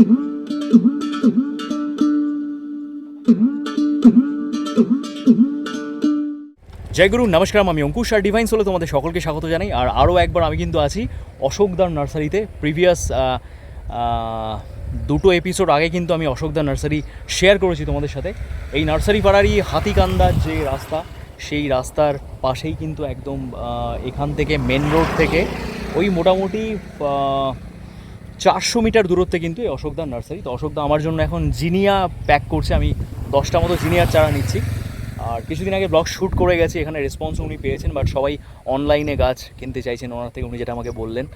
জয় গুরু, নমস্কার, আমি অঙ্কুশ আর ডিভাইন সোলে তোমাদের সকলকে স্বাগত জানাই। আর আরও একবার আমি কিন্তু আছি অশোকদার নার্সারিতে। প্রিভিয়াস দুটো এপিসোড আগে কিন্তু আমি অশোকদার নার্সারি শেয়ার করেছি তোমাদের সাথে। এই নার্সারি পাড়ারই হাতিকান্দার যে রাস্তা, সেই রাস্তার পাশেই কিন্তু একদম এখান থেকে মেন রোড থেকে ওই মোটামুটি চারশো মিটার দূরত্বে কিন্তু এই অশোকদার নার্সারি। তো অশোকদা আমার জন্য এখন জিনিয়া প্যাক করছে। আমি দশটা মতো জিনিয়ার চারা নিচ্ছি। আর কিছুদিন আগে ব্লগ শ্যুট করে গেছি, এখানে রেসপন্স উনি পেয়েছেন বাট সবাই অনলাইনে গাছ কিনতে চাইছেন ওনার থেকে উনি যেটা আমাকে বললেন।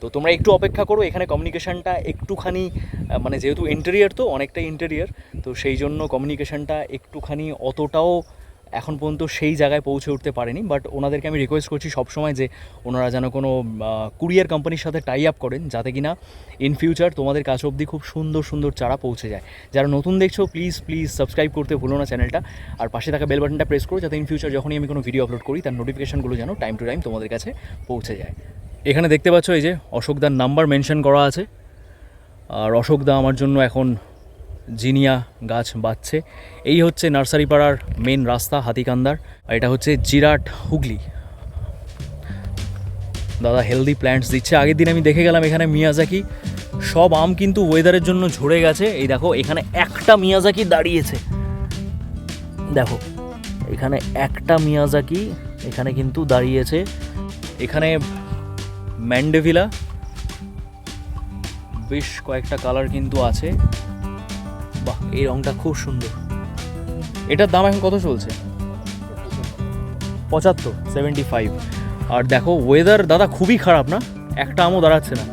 তো তোমরা একটু অপেক্ষা করো, এখানে কমিউনিকেশানটা একটুখানি মানে যেহেতু ইন্টেরিয়ার তো, অনেকটাই ইন্টেরিয়ার তো সেই জন্য কমিউনিকেশনটা একটুখানি অতটাও এখন পর্যন্ত সেই জায়গায় পৌঁছে উঠতে পারেনি বাট ওনাদেরকে আমি রিকোয়েস্ট করছি সবসময় যে ওনারা যেন কোনো কুরিয়ার কোম্পানির সাথে টাই আপ করেন, যাতে কি না ইন ফিউচার তোমাদের কাছে অবধি খুব সুন্দর সুন্দর চারা পৌঁছে যায়। যারা নতুন দেখছ প্লিজ প্লিজ সাবস্ক্রাইব করতে ভুলো না চ্যানেলটা আর পাশে থাকা বেল বাটনটা প্রেস করো, যাতে ইন ফিউচার যখনই আমি কোনো ভিডিও আপলোড করি, তার নোটিফিকেশনগুলো যেন টাইম টু টাইম তোমাদের কাছে পৌঁছে যায়। এখানে দেখতে পাচ্ছ এই যে অশোকদার নাম্বার মেনশন করা আছে, আর অশোকদা আমার জন্য এখন জিনিয়া গাছ বাচ্ছে এই হচ্ছে নার্সারি পাড়ার মেন রাস্তা, হাতিকান্দার। আর এটা হচ্ছে জিরাট হুগলি। দাদা হেলদি প্ল্যান্টস দিচ্ছে। আগের দিন আমি দেখে গেলাম এখানে মিয়াজাকি। সব আম কিন্তু ওয়েদারের জন্য ঝরে গেছে। এই দেখো, এখানে একটা মিয়াজাকি দাঁড়িয়েছে। দেখো, এখানে একটা মিয়াজাকি এখানে কিন্তু দাঁড়িয়েছে। এখানে ম্যান্ডেভিলা। বেশ কয়েকটা কালার কিন্তু আছে। বাহ এই রংটা খুব সুন্দর। এটার দাম এখন কত চলছে? পঁচাত্তর সেভেন্টি ফাইভ আর দেখো ওয়েদার দাদা খুবই খারাপ না? একটা আমও দাঁড়াচ্ছে না।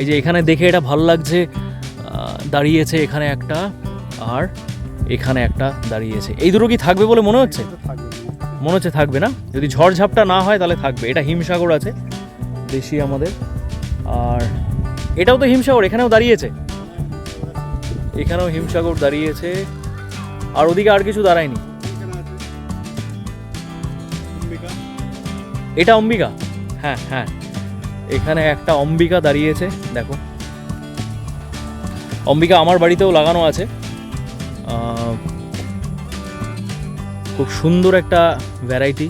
এই যে এখানে দেখে এটা ভালো লাগছে দাঁড়িয়েছে এখানে একটা আর এখানে একটা দাঁড়িয়েছে। এই দুটো কি থাকবে বলে মনে হচ্ছে? মনে হচ্ছে থাকবে না? যদি ঝড়ঝাপটা না হয় তাহলে থাকবে। এটা হিমসাগর আছে দেশি আমাদের। আর এটাও তো হিমসাগর এখানেও দাঁড়িয়েছে। এখানেও হিমসাগর দাঁড়িয়েছে। আর ওদিকে আর কিছু দাঁড়ায়নি। এটা অম্বিকা? হ্যাঁ হ্যাঁ। এখানে একটা অম্বিকা দাঁড়িয়েছে দেখো। অম্বিকা আমার বাড়িতেও লাগানো আছে। খুব সুন্দর একটা ভ্যারাইটি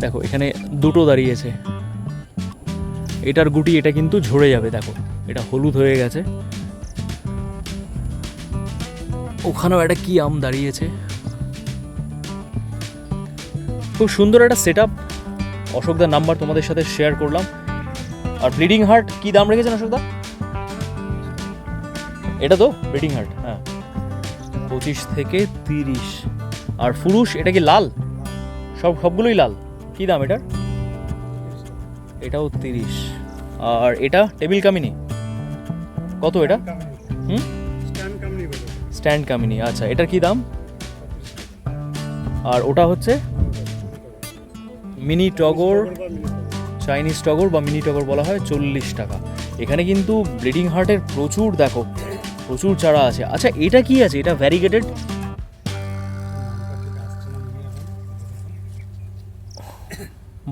দেখো এখানে দুটো দাঁড়িয়েছে। এটার গুটি এটা কিন্তু ঝরে যাবে দেখো। এটা হলুদ হয়ে গেছে। ওখানেও একটা কি আম দাঁড়িয়েছে? খুব সুন্দর একটা সেট আপ অশোকদার নাম্বার তোমাদের সাথে শেয়ার করলাম। আর ব্লিডিং হার্ট কি দাম রেখেছেন অশোকদা? এটা তো ব্লিডিং হার্ট হ্যাঁ। পঁচিশ থেকে তিরিশ। আর ফুরুষ, এটা কি লাল? সব, সবগুলোই লাল। কি দাম এটার? এটাও তিরিশ। আর এটা টেবিল কামিনি। কত এটা? হুম? স্ট্যান্ড কামিনি আচ্ছা এটার কি দাম? আর ওটা হচ্ছে মিনি টগর, চাইনিজ টগর বা মিনি টগর বলা হয় চল্লিশ টাকা। এখানে কিন্তু ব্লিডিং হার্টের প্রচুর, দেখো, প্রচুর চারা আছে। আচ্ছা এটা কি আছে? এটা ভ্যারিগেটেড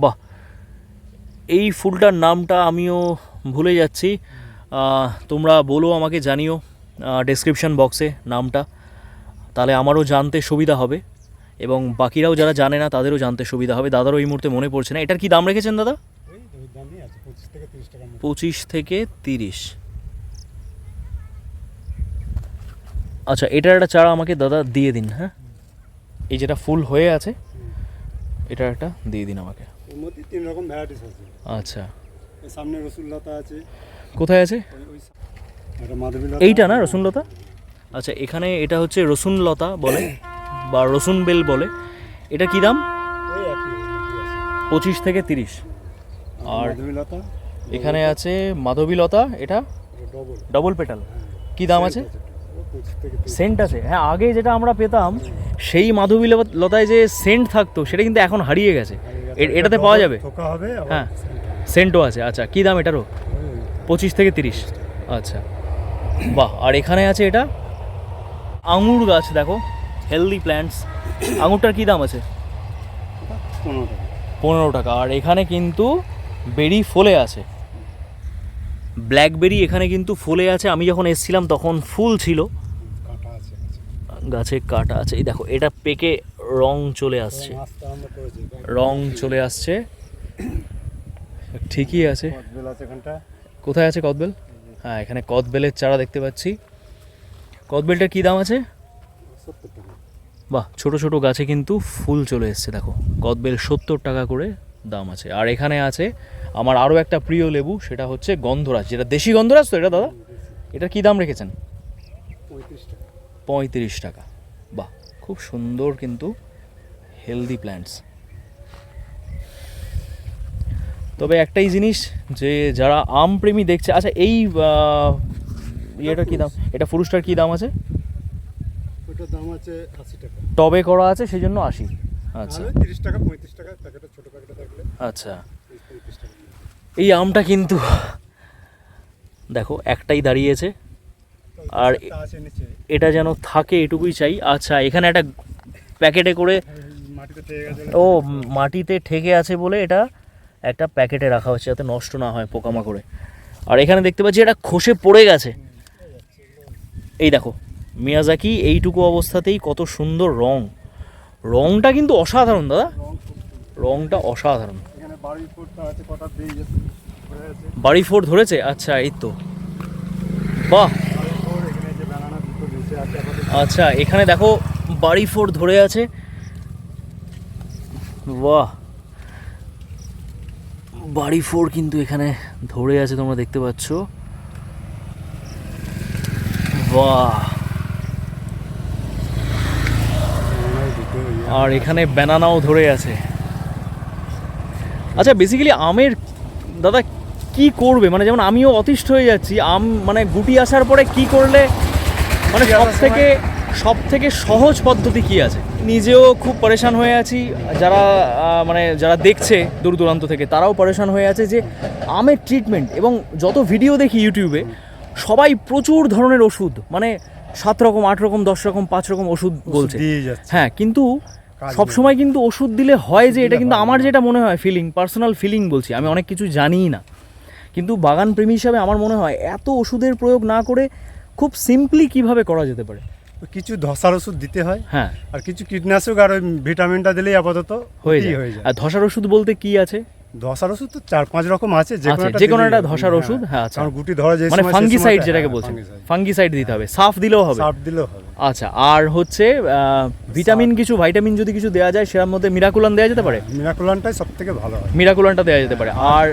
বাহ! এই ফুলটার নামটা আমিও ভুলে যাচ্ছি। তোমরা বলো, আমাকে জানিও। ডেসক্রিপশন বক্সে নামটা। তাহলে আমারও জানতে সুবিধা হবে এবং বাকিরাও যারা জানে না তাদেরও জানতে সুবিধা হবে। দাদারও এই মুহূর্তে মনে পড়ছে না। এটার কি দাম রেখেছেন দাদা? পঁচিশ থেকে তিরিশ। আচ্ছা এটার একটা চারা আমাকে দাদা দিয়ে দিন হ্যাঁ? এই যেটা ফুল হয়ে আছে এটার একটা দিয়ে দিন আমাকে। তিন রকম ভ্যারাইটিস আছে। আচ্ছা। সামনে আছে। কোথায় আছে? এইটা না রসুনলতা? আচ্ছা এখানে এটা হচ্ছে রসুনলতা বলে বা রসুন বেল বলে। এটা কি দাম। পঁচিশ থেকে তিরিশ। আর এখানে আছে মাধবীলতা এটা? ডবল পেটাল কি দাম আছে। সেন্ট আছে। হ্যাঁ আগে যেটা আমরা পেতাম সেই মাধবী লতায় যে সেন্ট থাকতো সেটা কিন্তু এখন হারিয়ে গেছে। এটাতে পাওয়া যাবে? হ্যাঁ। সেন্টও আছে। আচ্ছা কি দাম এটারও। পঁচিশ থেকে তিরিশ। আচ্ছা। বাহ, আর এখানে আছে এটা? আঙুর গাছ, দেখো হেলদি প্ল্যান্টস আঙুরটার কী দাম আছে? পনেরো টাকা। আর এখানে কিন্তু বেরি ফলে আছে। ব্ল্যাকবেরি এখানে কিন্তু ফুলে আছে। আমি যখন এসেছিলাম, তখন ফুল ছিল। গাছে। কাটা আছে। এই দেখো, এটা পেকে রং চলে আসছে। রং চলে আসছে। ঠিকই আছে। কোথায় আছে কদবেল? হ্যাঁ এখানে কদবেলের চারা দেখতে পাচ্ছি। কদবেলটার কী দাম আছে? বাহ, ছোট ছোট গাছে কিন্তু ফুল চলে এসছে, দেখো। কদবেল সত্তর টাকা করে দাম আছে। আর এখানে আছে আমার আরও একটা প্রিয় লেবু, সেটা হচ্ছে গন্ধরাজ। যেটা দেশি গন্ধরাজ তো এটা, দাদা? এটা কী দাম রেখেছেন? পঁয়ত্রিশ টাকা। বাহ, খুব সুন্দর কিন্তু হেলদি প্ল্যান্টস তবে একটাই জিনিস যে যারা আম প্রেমী দেখছে আচ্ছা এই ইয়েটার কী দাম? এটা ফুরুষটার কী দাম আছে? ওটার দাম আছে আশি টাকা। টবে করা আছে সেই জন্য আশি। আচ্ছা। আচ্ছা তিরিশ টাকা পঁয়ত্রিশ টাকা প্যাকেটে ছোটো প্যাকেটে থাকলে আচ্ছা। এই আমটা কিন্তু দেখো একটাই দাঁড়িয়েছে। আর এটা যেন থাকে এটুকুই চাই। আচ্ছা এখানে একটা প্যাকেটে করে ও মাটিতে ঠেকে আছে বলে এটা একটা প্যাকেটে রাখা হচ্ছে যাতে নষ্ট না হয় পোকামাকড়ে। আর এখানে দেখতে পাচ্ছি এটা খসে পড়ে গেছে। এই দেখো মিয়াজাকি এইটুকু অবস্থাতেই কত সুন্দর রং। রংটা কিন্তু অসাধারণ দাদা। রংটা অসাধারণ। বাড়ি ফোর ধরেছে? আচ্ছা এই তো। বাহ! আচ্ছা এখানে দেখো বাড়ি ফোর ধরে আছে। বাহ! বাড়ি ফোর কিন্তু এখানে ধরে আছে তোমরা দেখতে পাচ্ছ। বাহ! আর এখানে ব্যানানাও ধরে আছে। আচ্ছা বেসিক্যালি আমের দাদা কি করবে? মানে যেমন আমিও অতিষ্ঠ হয়ে যাচ্ছি আম মানে গুটি আসার পরে কি করলে মানে সব থেকে সব থেকে সহজ পদ্ধতি কি আছে? নিজেও খুব পরেশান হয়ে আছি। যারা মানে যারা দেখছে দূর দূরান্ত থেকে তারাও পরেশান হয়ে আছে যে আমের ট্রিটমেন্ট এবং যত ভিডিও দেখি ইউটিউবে সবাই প্রচুর ধরনের ওষুধ মানে সাত রকম আট রকম দশ রকম পাঁচ রকম ওষুধ বলছে। হ্যাঁ কিন্তু কাজ সব সময় কিন্তু ওষুধ দিলে হয় যে এটা কিন্তু আমার যেটা মনে হয় ফিলিং পার্সোনাল ফিলিং বলছি আমি অনেক কিছু জানিই না। কিন্তু বাগান প্রেমী হিসাবে আমার মনে হয় এত ওষুধের প্রয়োগ না করে খুব সিম্পলি কীভাবে করা যেতে পারে? কিছু ধসার ওষুধ দিতে হয় হ্যাঁ। আর কিছু কীটনাশক আর ওই ভিটামিনটা দিলেই আপাতত হয়ে যায়। হয়ে যায়। আর ধসার ওষুধ বলতে কি আছে? ধসার ওষুধ তো চার পাঁচ রকম আছে যে কোনো যে কোনো একটা। ধসার ওষুধ, হ্যাঁ, আচ্ছা। গুটি ধরা যে মানে ফাঙ্গিসাইড যেটাকে হ্যাঁ, বলছেন। fungicide। ফাঙ্গিসাইড দিতে হবে সাফ দিলেও হবে। সার দিলেও হবে। আচ্ছা আর হচ্ছে ভিটামিন কিছু ভাইটামিন যদি কিছু দেওয়া যায় সেটার মধ্যে মিরাকুলান দেওয়া যেতে পারে? মিনাকুলানটাই সব থেকে ভালো হয়। মিরাকুলানটা দেওয়া যেতে পারে। আর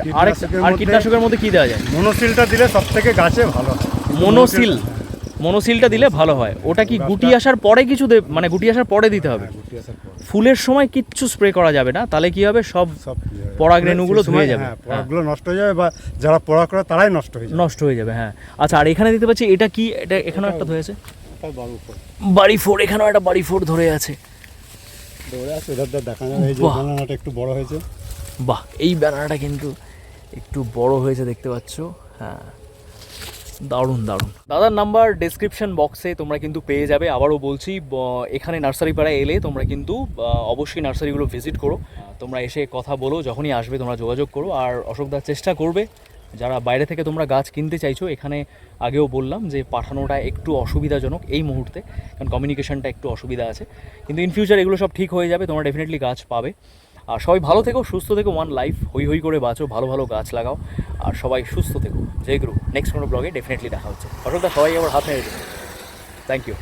আর কীটনাশকের মধ্যে কি দেওয়া যায়? মনোসিলটা দিলে সব থেকে গাছে ভালো হয়। মনোসিল মনোসিলটা দিলে ভালো হয়। ওটা কি গুটি আসার পরে কিছু মানে গুটি আসার পরে দিতে হবে? হ্যাঁ, গুটি আসার ফুলের সময় কিচ্ছু স্প্রে করা যাবে না তাহলে কি হবে? সব ইয়ে পরাগ রেণুগুলো সেই ধুয়ে যাবে। হ্যাঁ পরাগগুলো নষ্ট হয়ে যাবে বা যারা পরাগ করে তারাই নষ্ট হয়ে যাবে। নষ্ট হয়ে যাবে হ্যাঁ। আচ্ছা আর এখানে দিতে পাচ্ছি এটা কি এটা এখানেও একটা ধরে আছে? তার বড় ফোর। এখানেও একটা বাড়ি ফোর ধরে আছে। দৌড়ে আছে দিয়ে দেখা যাবে একটু বড় হয়েছে। বাহ এই ব্যানারটা কিন্তু একটু বড় হয়েছে দেখতে পাচ্ছ। হ্যাঁ। দারুণ দারুণ। দাদার নাম্বার ডেসক্রিপশন বক্সে তোমরা কিন্তু পেয়ে যাবে। আবারও বলছি এখানে নার্সারি পাড়ায় এলে তোমরা কিন্তু অবশ্যই নার্সারিগুলো ভিজিট করো। তোমরা এসে কথা বলো, যখনই আসবে তোমরা যোগাযোগ করো। আর অশোকদার চেষ্টা করবে, যারা বাইরে থেকে তোমরা গাছ কিনতে চাইছো, এখানে আগেও বললাম যে পাঠানোটা একটু অসুবিধাজনক এই মুহূর্তে, কারণ কমিউনিকেশনটা একটু অসুবিধা আছে। কিন্তু ইন ফিউচার এগুলো সব ঠিক হয়ে যাবে, তোমরা ডেফিনেটলি গাছ পাবে। আর সবাই ভালো থেকো, সুস্থ থেকো ওয়ান লাইফ হই হই করে বাঁচো, ভালো ভালো গাছ লাগাও, আর সবাই সুস্থ থেকো। জয় গুরু। নেক্সট কোনো ব্লগে ডেফিনেটলি দেখা হচ্ছে। অশোকদা সবাই আবার হাত মেরে থ্যাংক ইউ